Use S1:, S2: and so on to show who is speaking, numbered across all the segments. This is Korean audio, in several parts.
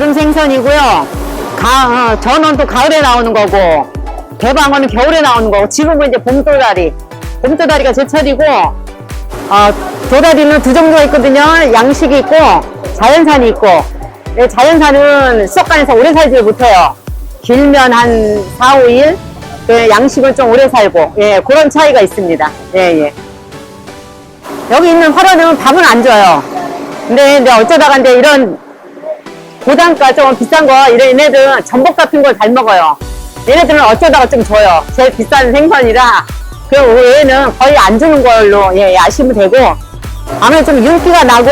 S1: 생선이고요. 가, 어, 또 가을에 나오는 거고, 대방어는 겨울에 나오는 거고, 지금은 이제 봄도다리. 봄도다리가 제철이고, 어, 도다리는 두 종류가 있거든요. 양식이 있고, 자연산이 있고, 네, 자연산은 수족관에서 오래 살지를 못해요. 길면 한 4, 5일, 그 양식은 좀 오래 살고, 예, 그런 차이가 있습니다. 예, 예. 여기 있는 화로는 밥은 안 줘요. 근데, 근데 어쩌다가 이제 이런 고단가 좀 비싼 거, 이런 얘네들은 전복 같은 걸 잘 먹어요. 얘네들은 어쩌다가 좀 줘요. 제일 비싼 생선이라. 그 외에는 거의 안 주는 걸로, 예, 아시면 되고. 아무래도 좀 윤기가 나고,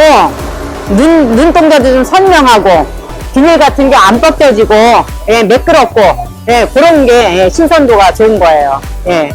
S1: 눈, 눈동자도 좀 선명하고, 비닐 같은 게 안 벗겨지고, 예, 매끄럽고, 예, 그런 게 예, 신선도가 좋은 거예요. 예.